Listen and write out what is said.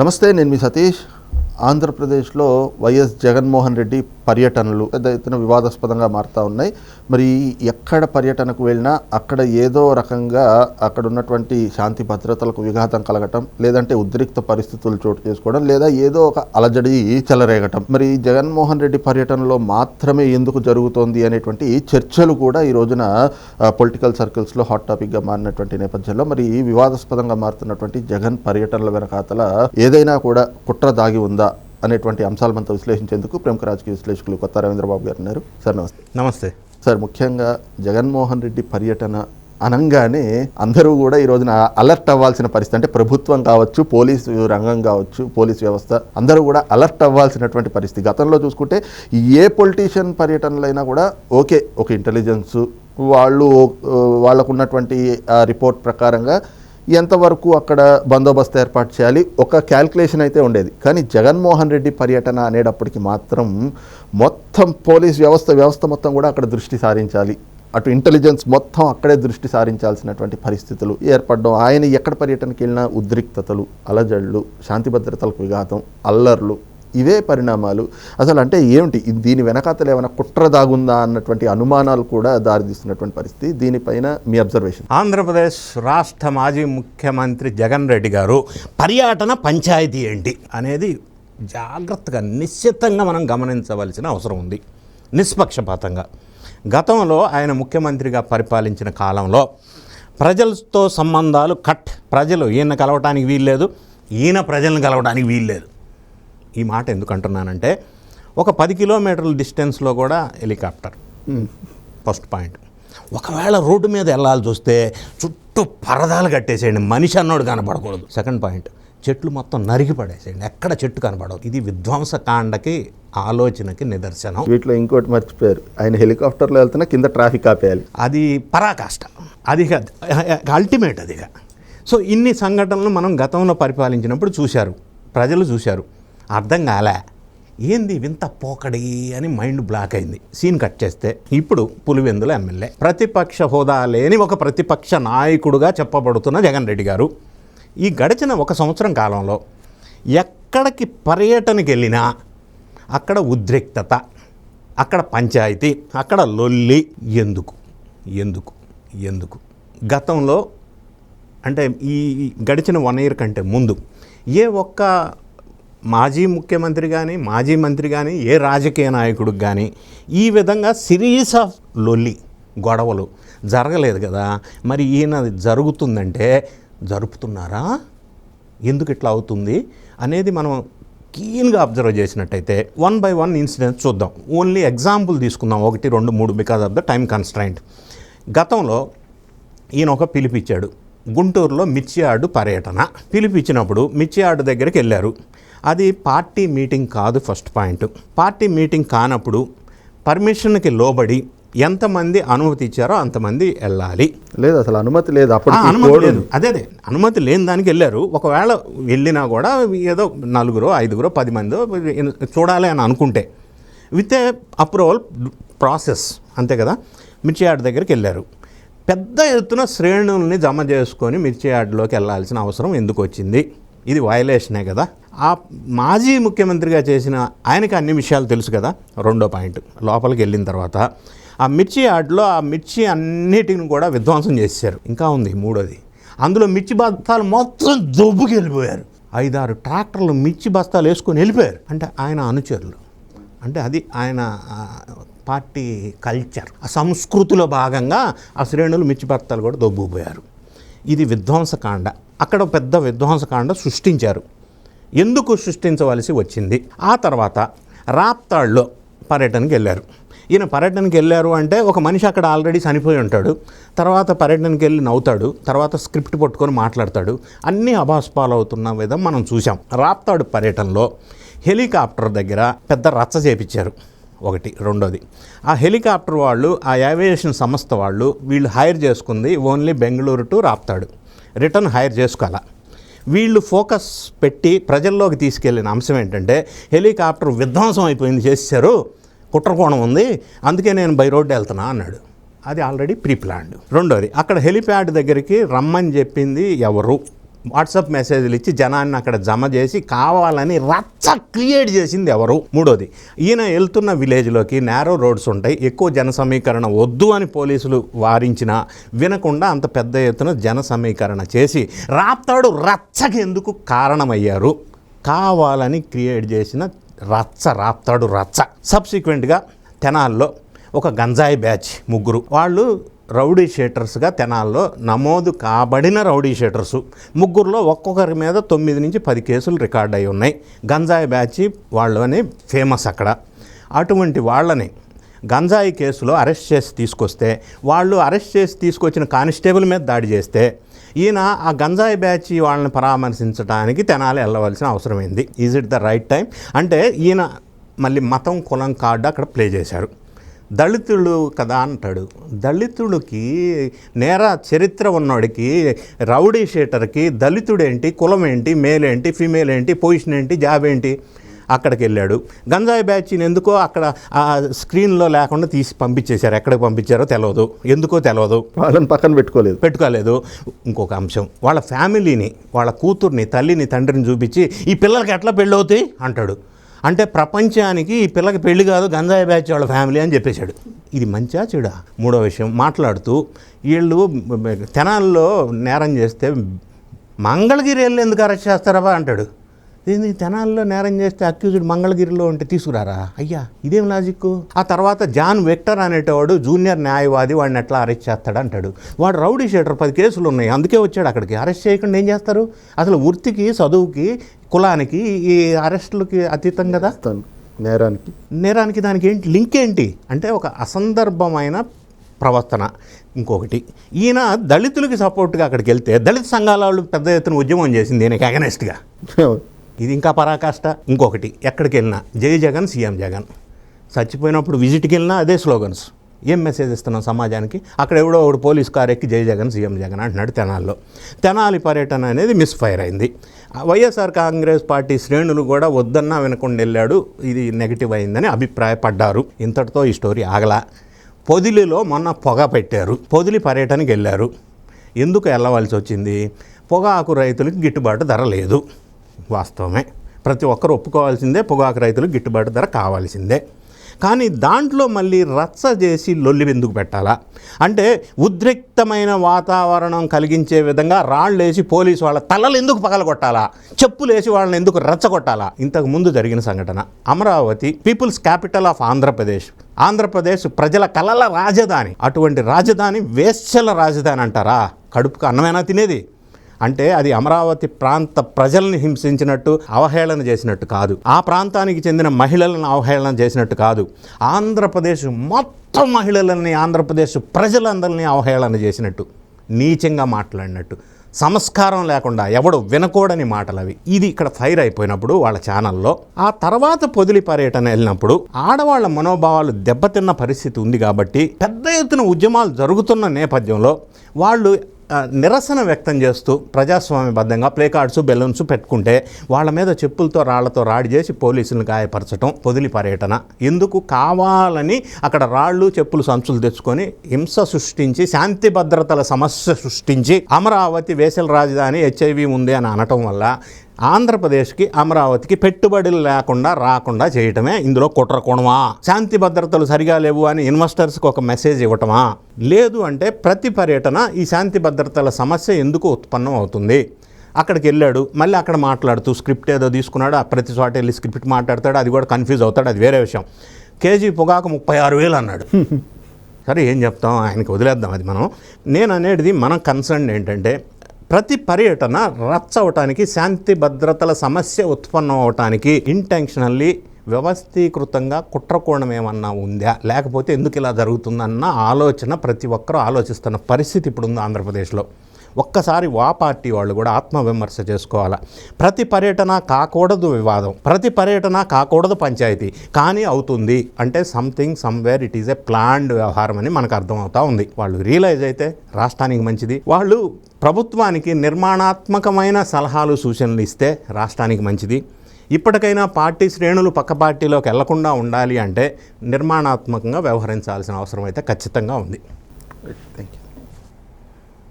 నమస్తే నేను మీ సతీష్. ఆంధ్రప్రదేశ్లో వైఎస్ జగన్మోహన్ రెడ్డి పర్యటనలు పెద్ద ఎత్తున వివాదాస్పదంగా మారుతూ ఉన్నాయి మరి ఎక్కడ పర్యటనకు వెళ్ళినా అక్కడ ఏదో రకంగా అక్కడ ఉన్నటువంటి శాంతి భద్రతలకు విఘాతం కలగటం లేదంటే ఉద్రిక్త పరిస్థితులు చోటు చేసుకోవడం లేదా ఏదో ఒక అలజడి చెలరేగటం. మరి జగన్మోహన్ రెడ్డి పర్యటనలో మాత్రమే ఎందుకు జరుగుతోంది అనేటువంటి చర్చలు కూడా ఈ రోజున పొలిటికల్ సర్కిల్స్లో హాట్ టాపిక్గా మారినటువంటి నేపథ్యంలో మరి వివాదాస్పదంగా మారుతున్నటువంటి జగన్ పర్యటనల వెనకాతల ఏదైనా కూడా కుట్ర దాగి ఉందా? అనేటువంటి అంశాలు మనతో విశ్లేషించేందుకు ప్రముఖ రాజకీయ విశ్లేషకులు కొత్త రవీంద్రబాబు గారు ఉన్నారు. సార్ నమస్తే. నమస్తే. సార్ ముఖ్యంగా జగన్మోహన్ రెడ్డి పర్యటన అనంగానే అందరూ కూడా ఈ రోజున అలర్ట్ అవ్వాల్సిన పరిస్థితి అంటే ప్రభుత్వం కావచ్చు పోలీసు రంగం కావచ్చు పోలీస్ వ్యవస్థ అందరూ కూడా అలర్ట్ అవ్వాల్సినటువంటి పరిస్థితి. గతంలో చూసుకుంటే ఏ పొలిటీషియన్ పర్యటనలైనా కూడా ఓకే ఒక ఇంటెలిజెన్స్ వాళ్ళు ఆ, వాళ్ళకు ఉన్నటువంటి ఆ రిపోర్ట్ ప్రకారంగా ఎంతవరకు అక్కడ బందోబస్తు ఏర్పాటు చేయాలి? ఒక క్యాల్కులేషన్ అయితే ఉండేది. కానీ జగన్మోహన్ రెడ్డి పర్యటన అనేటప్పటికి మాత్రం మొత్తం పోలీస్ వ్యవస్థ వ్యవస్థ మొత్తం కూడా అక్కడ దృష్టి సారించాలి. అటు ఇంటెలిజెన్స్ మొత్తం అక్కడే దృష్టి సారించాల్సినటువంటి పరిస్థితులు ఏర్పడడం ఆయన ఎక్కడ పర్యటనకి వెళ్ళినా ఉద్రిక్తతలు అలజడులు శాంతి భద్రతలకు విఘాతం అల్లర్లు ఇవే పరిణామాలు. అసలు అంటే ఏమిటి? దీని వెనకాతలు ఏమైనా కుట్ర దాగుందా అన్నటువంటి అనుమానాలు కూడా దారితీస్తున్నటువంటి పరిస్థితి. దీనిపైన మీ అబ్జర్వేషన్. ఆంధ్రప్రదేశ్ రాష్ట్ర మాజీ ముఖ్యమంత్రి జగన్ రెడ్డి గారు పర్యటన పంచాయతీ ఏంటి అనేది జాగ్రత్తగా నిశ్చితంగా మనం గమనించవలసిన అవసరం ఉంది. నిష్పక్షపాతంగా. గతంలో ఆయన ముఖ్యమంత్రిగా పరిపాలించిన కాలంలో ప్రజలతో సంబంధాలు కట్. ప్రజలు ఈయన కలవటానికి వీల్లేదు. ఈయన ప్రజలను కలవడానికి వీల్లేదు. ఈ మాట ఎందుకు అంటున్నానంటే ఒక పది కిలోమీటర్ల డిస్టెన్స్లో కూడా హెలికాప్టర్. First point. ఒకవేళ రోడ్డు మీద వెళ్ళాల్సి వస్తే చుట్టూ పరదాలు కట్టేసేయండి మనిషి అన్నోడు కనపడకూడదు. సెకండ్ పాయింట్ చెట్లు మొత్తం నరికి పడేసేయండి ఎక్కడ చెట్టు కనపడదు ఇది విధ్వంసకాండకి ఆలోచనకి నిదర్శనం. వీటిలో ఇంకోటి మర్చిపోయారు. ఆయన హెలికాప్టర్లో వెళ్తున్నా కింద ట్రాఫిక్ ఆపేయాలి. అది పరాకాష్ట. అది అల్టిమేట్ అదిగా సో ఇన్ని సంఘటనలు మనం గతంలో పరిపాలించినప్పుడు చూశారు. ప్రజలు చూశారు. అర్థం కాలే. ఏంది వింత పోకడి అని మైండ్ బ్లాక్ అయింది. సీన్ కట్ చేస్తే ఇప్పుడు పులివెందుల ఎమ్మెల్యే. ప్రతిపక్ష హోదా లేని ఒక ప్రతిపక్ష నాయకుడుగా చెప్పబడుతున్న జగన్ రెడ్డి గారు ఈ గడిచిన ఒక సంవత్సరం కాలంలో ఎక్కడికి పర్యటనకి వెళ్ళినా అక్కడ ఉద్రిక్తత అక్కడ పంచాయతీ అక్కడ లొల్లి ఎందుకు? ఎందుకు? ఎందుకు? గతంలో అంటే ఈ ఈ గడిచిన వన్ ఇయర్ కంటే ముందు ఏ ఒక్క మాజీ ముఖ్యమంత్రి కానీ మాజీ మంత్రి కానీ ఏ రాజకీయ నాయకుడికి కానీ ఈ విధంగా సిరీస్ ఆఫ్ లొల్లి గొడవలు జరగలేదు కదా. మరి ఈయన జరుగుతుందంటే జరుపుతున్నారా? ఎందుకు ఇట్లా అవుతుంది? అనేది మనం కీన్గా అబ్జర్వ్ చేసినట్టయితే వన్ బై వన్ ఇన్సిడెంట్స్ చూద్దాం. ఓన్లీ ఎగ్జాంపుల్ తీసుకుందాం. ఒకటి రెండు మూడు because of the time constraint గతంలో ఈయన ఒక పిలిపిచ్చాడు. గుంటూరులో మిర్చియాడు పర్యటన. పిలిపించినప్పుడు మిర్చియాడు దగ్గరికి వెళ్ళారు. అది పార్టీ మీటింగ్ కాదు ఫస్ట్ పాయింట్. పార్టీ మీటింగ్ కానప్పుడు పర్మిషన్కి లోబడి ఎంతమంది అనుమతి ఇచ్చారో అంతమంది వెళ్ళాలి. లేదు అసలు అనుమతి లేదు. ఆ, అప్పటికి అనుమతి లేదు. అదే అదే. అనుమతి లేని దానికి వెళ్ళారు. ఒకవేళ వెళ్ళినా కూడా ఏదో నలుగురో ఐదుగురో పది మందో చూడాలి అని అనుకుంటే. విత్ ఏ అప్రూవల్ ప్రాసెస్ అంతే కదా? మిర్చి యార్డ్ దగ్గరికి వెళ్ళారు. పెద్ద ఎత్తున శ్రేణుల్ని జమ చేసుకొని మిర్చి యార్డ్లోకి వెళ్ళాల్సిన అవసరం ఎందుకు వచ్చింది? ఇది వయలేషనే కదా? ఆ మాజీ ముఖ్యమంత్రిగా చేసిన ఆయనకి అన్ని విషయాలు తెలుసు కదా? రెండో పాయింట్. లోపలికి వెళ్ళిన తర్వాత ఆ మిర్చి ఆటలో ఆ మిర్చి అన్నిటిని కూడా విధ్వంసం చేశారు ఇంకా ఉంది మూడోది. అందులో మిర్చి బస్తాలు మొత్తం దొబ్బుకి వెళ్ళిపోయారు. ఐదారు ట్రాక్టర్లు మిర్చి బస్తాలు వేసుకొని వెళ్ళిపోయారు. అంటే ఆయన అనుచరులు. అంటే అది ఆయన పార్టీ కల్చర్. ఆ సంస్కృతిలో భాగంగా ఆ శ్రేణులు మిర్చి బస్తాలు కూడా దొబ్బుకుపోయారు. ఇది విధ్వంసకాండ. అక్కడ పెద్ద విధ్వంసకాండ సృష్టించారు. ఎందుకు సృష్టించవలసి వచ్చింది? ఆ తర్వాత రాప్తాడ్లో పర్యటనకి వెళ్ళారు. ఈయన పర్యటనకి వెళ్ళారు అంటే ఒక మనిషి అక్కడ ఆల్రెడీ చనిపోయి ఉంటాడు. తర్వాత పర్యటనకి వెళ్ళి నవ్వుతాడు. తర్వాత స్క్రిప్ట్ పట్టుకొని మాట్లాడతాడు. అన్నీ అభాస్పాలు అవుతున్న విధం మనం చూసాం రాప్తాడు పర్యటనలో హెలికాప్టర్ దగ్గర పెద్ద రచ్చ చేపించారు. ఒకటి రెండోది. ఆ హెలికాప్టర్ వాళ్ళు ఆ ఏవియేషన్ సంస్థ వాళ్ళు వీళ్ళు హైర్ చేసుకుంది only Bengaluru to Raptadu. Return hire చేసుకోవాలా. వీళ్ళు ఫోకస్ పెట్టి ప్రజల్లోకి తీసుకెళ్ళిన అంశం ఏంటంటే హెలికాప్టర్ విధ్వంసం అయిపోయింది చేశారు కుట్రకోణం ఉంది అందుకే నేను బై రోడ్డు వెళ్తున్నా అన్నాడు. అది ఆల్రెడీ ప్రీప్లాన్డ్ రెండోది అక్కడ హెలిప్యాడ్ దగ్గరికి రమ్మని చెప్పింది ఎవరు? వాట్సాప్ మెసేజ్లు ఇచ్చి జనాన్ని అక్కడ జమ చేసి కావాలని రచ్చ క్రియేట్ చేసింది ఎవరు? మూడోది ఈయన వెళ్తున్న విలేజ్లోకి నేరో రోడ్స్ ఉంటాయి. ఎక్కువ జన సమీకరణ వద్దు అని పోలీసులు వారించినా వినకుండా అంత పెద్ద ఎత్తున జన సమీకరణ చేసి రాప్తాడు రచ్చకి ఎందుకు కారణమయ్యారు? కావాలని క్రియేట్ చేసిన రచ్చ రాప్తాడు రచ్చ. సబ్సిక్వెంట్గా తెనాల్లో ఒక గంజాయి బ్యాచ్ ముగ్గురు వాళ్ళు రౌడీ షీటర్స్గా తెనాల్లో నమోదు కాబడిన రౌడీ షీటర్స్. ముగ్గురులో ఒక్కొక్కరి మీద తొమ్మిది నుంచి పది కేసులు రికార్డ్ అయి ఉన్నాయి. గంజాయి బ్యాచ్ వాళ్ళని ఫేమస్ అక్కడ. అటువంటి వాళ్ళని గంజాయి కేసులో అరెస్ట్ చేసి తీసుకొస్తే వాళ్ళు అరెస్ట్ చేసి తీసుకొచ్చిన కానిస్టేబుల్ మీద దాడి చేస్తే ఈయన ఆ గంజాయి బ్యాచ్ వాళ్ళని పరామర్శించడానికి తెనాలి వెళ్ళవలసిన అవసరమైంది. Is it the right time? అంటే ఈయన మళ్ళీ మతం కులం కార్డు అక్కడ ప్లే చేశారు దళితుడు కదా అంటాడు. దళితుడికి నేర చరిత్ర ఉన్నవాడికి రౌడీ షీటర్కి దళితుడేంటి కులం ఏంటి మేల్ ఏంటి ఫీమేల్ ఏంటి పొజిషన్ ఏంటి జాబ్ ఏంటి అక్కడికి వెళ్ళాడు గంజాయి బ్యాచ్ని ఎందుకో అక్కడ ఆ స్క్రీన్లో లేకుండా తీసి పంపించేశారు. ఎక్కడికి పంపించారో తెలియదు ఎందుకో తెలియదు వాళ్ళని పక్కన పెట్టుకోలేదు. పెట్టుకోలేదు. ఇంకొక అంశం వాళ్ళ ఫ్యామిలీని వాళ్ళ కూతుర్ని తల్లిని తండ్రిని చూపించి ఈ పిల్లలకి ఎట్లా పెళ్ళి అవుతాయి అంటాడు. అంటే ప్రపంచానికి ఈ పిల్లకి పెళ్ళి కాదు గంజాయి బ్యాచ్ వాళ్ళ ఫ్యామిలీ అని చెప్పేశాడు. ఇది మంచా చెడా? మూడో విషయం మాట్లాడుతూ వీళ్ళు తెనాల్లో నేరం చేస్తే మంగళగిరి వెళ్ళి ఎందుకు అరెస్ట్ చేస్తారా అంటాడు. ఏంది తెనాల్లో నేరం చేస్తే అక్యూజ్డ్ మంగళగిరిలో ఉంటే తీసుకురారా? అయ్యా ఇదేం లాజిక్ ఆ తర్వాత జాన్ విక్టర్ అనేటవాడు జూనియర్ న్యాయవాది వాడిని ఎట్లా అరెస్ట్ చేస్తాడు అంటాడు. వాడు రౌడీ షీటర్ పది కేసులు ఉన్నాయి అందుకే వచ్చాడు అక్కడికి. అరెస్ట్ చేయకుండా ఏం చేస్తారు? అసలు వృత్తికి చదువుకి కులానికి ఈ అరెస్టులకి అతీతం కదా? నేరానికి. నేరానికి దానికి ఏంటి? లింక్ ఏంటి? అంటే ఒక అసందర్భమైన ప్రవర్తన ఇంకొకటి. ఈయన దళితులకి సపోర్ట్గా అక్కడికి వెళ్తే దళిత సంఘాల వాళ్ళు పెద్ద ఎత్తున ఉద్యమం చేసింది దీనికి అగనెస్ట్గా ఇది ఇంకా పరాకాష్ట. ఇంకొకటి ఎక్కడికి వెళ్ళినా జై జగన్ సీఎం జగన్. చచ్చిపోయినప్పుడు విజిట్కి వెళ్ళినా అదే స్లోగన్స్. ఏం మెసేజ్ ఇస్తున్నాం సమాజానికి? అక్కడ ఎవడో ఒకడు పోలీస్ కార్ ఎక్కి జై జగన్ సీఎం జగన్ అంటున్నాడు తెనాల్లో. తెనాలి పర్యటన అనేది మిస్ఫైర్ అయింది. వైఎస్ఆర్ కాంగ్రెస్ పార్టీ శ్రేణులు కూడా వద్దన్నా వినకుండా వెళ్ళాడు. ఇది నెగిటివ్ అయిందని అభిప్రాయపడ్డారు. ఇంతటితో ఈ స్టోరీ ఆగలా. పొదిలిలో మొన్న పొగ పెట్టారు. పొదిలి పర్యటనకి వెళ్ళారు. ఎందుకు వెళ్ళవలసి వచ్చింది? పొగాకు రైతులకు గిట్టుబాటు ధర లేదు. వాస్తవమే. ప్రతి ఒక్కరు ఒప్పుకోవాల్సిందే పొగాకు రైతులకు గిట్టుబాటు ధర కావాల్సిందే. కానీ దాంట్లో మళ్ళీ రచ్చ చేసి లొల్లి ఎందుకు పెట్టాలా? అంటే ఉద్రిక్తమైన వాతావరణం కలిగించే విధంగా రాళ్ళేసి పోలీసు వాళ్ళ తలలు ఎందుకు పగలగొట్టాలా? చెప్పులేసి వాళ్ళని ఎందుకు రచ్చగొట్టాలా? ఇంతకు ముందు జరిగిన సంఘటన. Amaravati people's capital of Andhra Pradesh. Andhra Pradesh ప్రజల కలల రాజధాని. అటువంటి రాజధాని వేశ్యల రాజధాని అంటారా? కడుపుకు అన్నమైనా తినేది? అంటే అది అమరావతి ప్రాంత ప్రజల్ని హింసించినట్టు అవహేళన చేసినట్టు కాదు. ఆ ప్రాంతానికి చెందిన మహిళలను అవహేళన చేసినట్టు కాదు. ఆంధ్రప్రదేశ్ మొత్తం మహిళలని ఆంధ్రప్రదేశ్ ప్రజలందరినీ అవహేళన చేసినట్టు నీచంగా మాట్లాడినట్టు. సంస్కారం లేకుండా ఎవడు వినకూడని మాటలు అవి. ఇది ఇక్కడ ఫైర్ అయిపోయినప్పుడు వాళ్ళ ఛానల్లో. ఆ తర్వాత పొదిలి పర్యటన వెళ్ళినప్పుడు ఆడవాళ్ళ మనోభావాలు దెబ్బతిన్న పరిస్థితి ఉంది కాబట్టి పెద్ద ఎత్తున ఉద్యమాలు జరుగుతున్న నేపథ్యంలో వాళ్ళు నిరసన వ్యక్తం చేస్తూ ప్రజాస్వామ్యబద్ధంగా ప్లే కార్డ్స్ బెలూన్స్ పెట్టుకుంటే వాళ్ళ మీద చెప్పులతో రాళ్ళతో రాడి చేసి పోలీసులను గాయపరచడం పొదిలి పర్యటన. ఎందుకు? కావాలని అక్కడ రాళ్ళు చెప్పులు సంచులు తెచ్చుకొని హింస సృష్టించి శాంతి భద్రతల సమస్య సృష్టించి అమరావతి వేసల రాజధాని హెచ్ఐవి ఉంది అని అనటం వల్ల ఆంధ్రప్రదేశ్కి అమరావతికి పెట్టుబడులు లేకుండా రాకుండా చేయటమే ఇందులో కుట్ర కోణమా? శాంతి భద్రతలు సరిగా లేవు అని ఇన్వెస్టర్స్కి ఒక మెసేజ్ ఇవ్వటమా? లేదు అంటే ప్రతి పర్యటన ఈ శాంతి భద్రతల సమస్య ఎందుకు ఉత్పన్నం అవుతుంది? అక్కడికి వెళ్ళాడు మళ్ళీ అక్కడ మాట్లాడుతూ స్క్రిప్ట్ ఏదో తీసుకున్నాడు ఆ ప్రతి చోట వెళ్ళి స్క్రిప్ట్ మాట్లాడతాడు అది కూడా కన్ఫ్యూజ్ అవుతాడు అది వేరే విషయం. కేజీ పొగాకు ముప్పై ఆరు వేలు అన్నాడు. సరే ఏం చెప్తాం? ఆయనకి వదిలేద్దాం అది మనం. నేను అనేది మన కన్సర్న్ ఏంటంటే ప్రతి పర్యటన రచ్చ అవటానికి శాంతి భద్రతల సమస్య ఉత్పన్నం అవటానికి ఇంటెన్షనల్లీ వ్యవస్థీకృతంగా కుట్రకోణం ఏమన్నా ఉందా? లేకపోతే ఎందుకు ఇలా జరుగుతుందన్న ఆలోచన ప్రతి ఒక్కరూ ఆలోచిస్తున్న పరిస్థితి ఇప్పుడు ఉంది ఆంధ్రప్రదేశ్లో. ఒక్కసారి వా పార్టీ వాళ్ళు కూడా ఆత్మవిమర్శ చేసుకోవాలి. ప్రతి పర్యటన కాకూడదు వివాదం ప్రతి పర్యటన కాకూడదు పంచాయతీ. కానీ అవుతుంది. అంటే something somewhere it is a planned వ్యవహారం అని మనకు అర్థమవుతా ఉంది. వాళ్ళు రియలైజ్ అయితే రాష్ట్రానికి మంచిది. వాళ్ళు ప్రభుత్వానికి నిర్మాణాత్మకమైన సలహాలు సూచనలు ఇస్తే రాష్ట్రానికి మంచిది. ఇప్పటికైనా పార్టీ శ్రేణులు పక్క పార్టీలోకి వెళ్ళకుండా ఉండాలి అంటే నిర్మాణాత్మకంగా వ్యవహరించాల్సిన అవసరం అయితే ఖచ్చితంగా ఉంది. Thank you